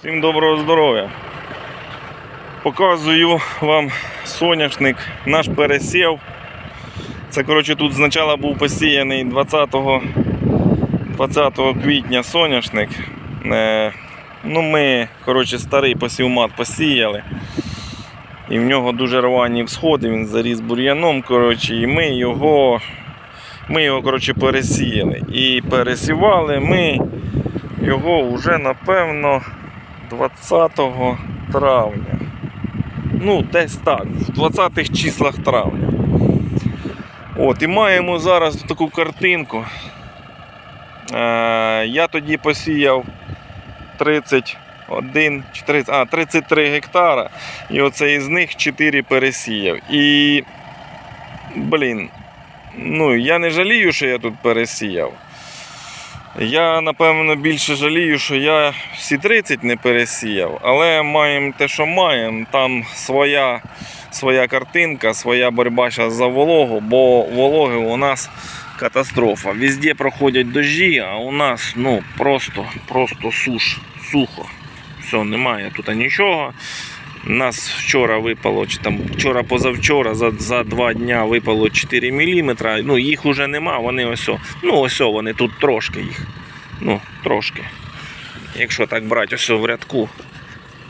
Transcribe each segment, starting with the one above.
Всім доброго здоров'я. Показую вам соняшник, наш пересів. Це коротше тут спочатку був посіяний 20, 20 квітня соняшник. Е, ну ми коротше, старий посівмат посіяли. І в нього дуже рвані всходи, він заріс бур'яном. Коротше, і ми його, ми його коротше, пересіяли. І пересівали ми його вже напевно 20 травня. Ну, десь так, в 20-х числах травня. От, і маємо зараз таку картинку. Е, я тоді посіяв 31, чи 30, а, 33 гектара, і оце із них 4 пересіяв. І, блін, ну, я не жалію, що я тут пересіяв. Я напевно більше жалію, що я всі 30 не пересіяв, але маємо те, що маємо. Там своя, своя картинка, своя боротьба за вологу, бо вологи у нас катастрофа. Везде проходять дожді, а у нас ну, просто, просто суш, сухо. Все, немає тут нічого. Нас вчора випало, чи там вчора позавчора за, за два дня випало 4 мм. Ну, їх уже нема, вони ось. Ну, ось вони тут трошки їх. Ну, трошки. Якщо так брати ось в рядку.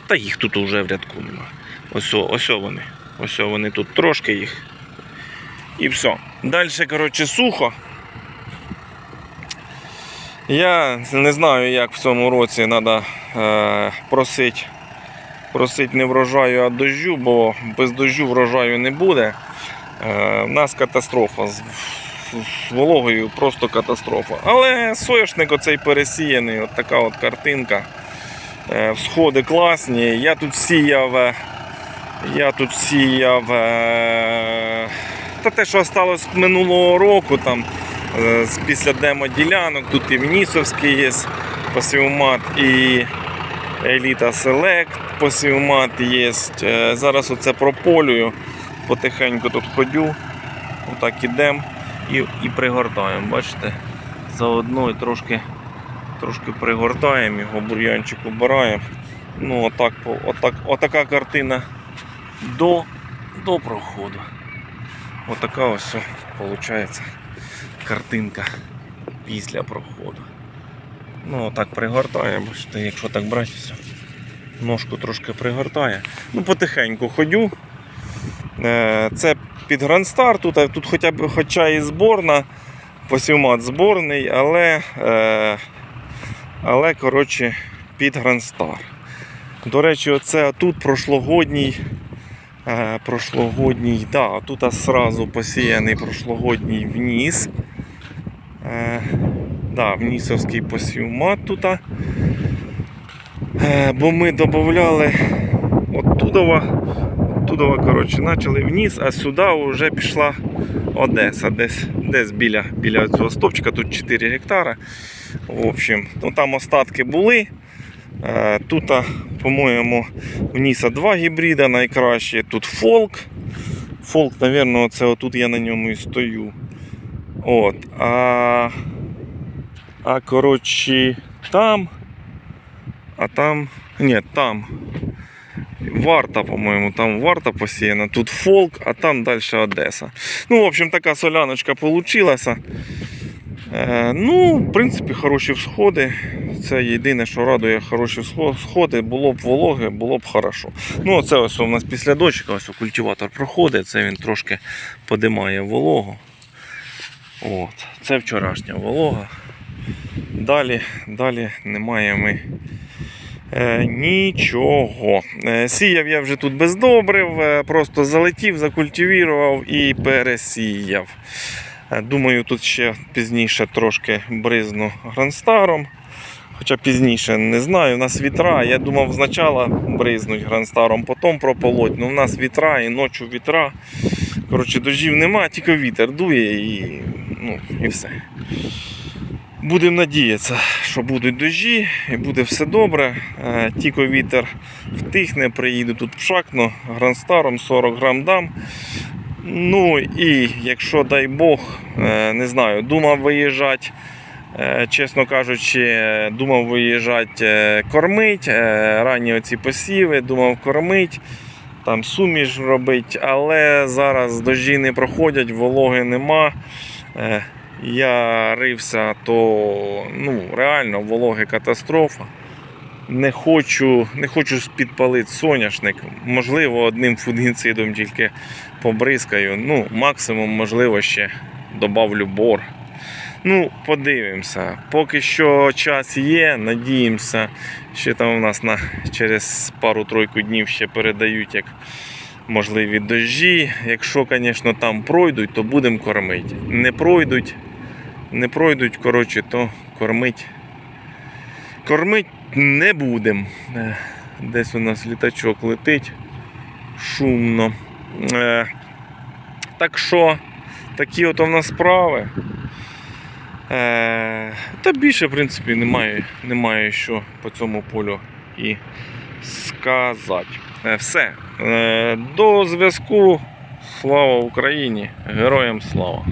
Та їх тут уже в рядку нема. Ось, ось вони. Ось вони тут трошки їх. І все. Далі, коротше, сухо. Я не знаю, як в цьому році треба е, просити просить не врожаю, а дощу, бо без дощу врожаю не буде. Е, У нас катастрофа з, вологою, просто катастрофа. Але соняшник оцей пересіяний, от така от картинка. Е, Всходи класні. Я тут сіяв. е, Я тут сіяв. е, Та те, що залишилось минулого року, там, е, після демоділянок, тут і Внісовський є посівмат, і Еліта Селект посівмат є. Е, Зараз оце прополюю. Потихеньку тут ходю. Отак ідемо і, і пригортаємо. Бачите? Заодно і трошки, трошки пригортаємо його, бур'янчик обираємо. Ну, отак, отак, отака картина до, до проходу. Отака ось виходить картинка після проходу. Ну, отак пригортає, бачите, якщо так брати, все. ножку трошки пригортає. Ну, потихеньку ходю. Е, Це під Грандстар, тут, тут хоча б хоча і зборна, посівмат зборний, але, е, але коротше, під Грандстар. До речі, оце тут прошлогодній. е, Прошлогодній, да, тут сразу посіяний прошлогодній вніс. Да, внісовський посівмат тут. Е, Бо ми додавали оттудова, оттудова, коротше, почали вниз, а сюди вже пішла Одеса. Десь, десь біля, біля цього стопчика, тут 4 гектара. В общем, ну, там остатки були. Е, Тут, по-моєму, в Ніса два гібрида найкращі. Тут фолк. Фолк, мабуть, це отут я на ньому і стою. От. А, а коротше, там. А там. Ні, там. Варта, по-моєму, там варта посіяна, тут фолк, а там далі Одеса. Ну, в общем, така соляночка получилася. Е, ну, в принципі, хороші всходи. Це єдине, що радує хороші всходи. Було б вологе, було б хорошо. Ну, оце ось у нас після дощика, ось культиватор проходить, це він трошки подимає вологу. От, це вчорашня волога. Далі, далі немає ми е, нічого. Е, сіяв я вже тут без добрив, е, просто залетів, закультивірував і пересіяв. Е, думаю, тут ще пізніше трошки бризну гранстаром. Хоча пізніше не знаю, у нас вітра. Я думав спочатку бризнуть гранстаром, потім прополоть. Ну, у нас вітра і ночі вітра. Коротше, дождів нема, тільки вітер дує і, ну, і все. Будемо надіятися, що будуть дощі і буде все добре. Е, Тільки вітер втихне, приїду тут пшакну гранстаром 40 грам дам. Ну і якщо дай Бог, е, не знаю, думав виїжджати Е, Чесно кажучи, думав виїжджати кормить. Ранні оці посіви, думав кормить, там суміш робити, але зараз дощі не проходять, вологи нема. Я рився, то ну, реально вологи катастрофа. Не хочу, не хочу підпалити соняшник. Можливо, одним фунгіцидом тільки побризкаю. Ну, максимум, можливо, ще добавлю бор. Ну, подивимося. Поки що час є, надіємося. Ще там у нас на, через пару-тройку днів ще передають як можливі дощі. Якщо, звісно, там пройдуть, то будемо кормити. Не пройдуть, не пройдуть, коротше, то кормить. Кормить не будемо. Десь у нас літачок летить шумно. Е, так що, такі от у нас справи. Е, та більше, в принципі, немає, немає що по цьому полю і сказати. Е, все. Е, до зв'язку. Слава Україні! Героям слава!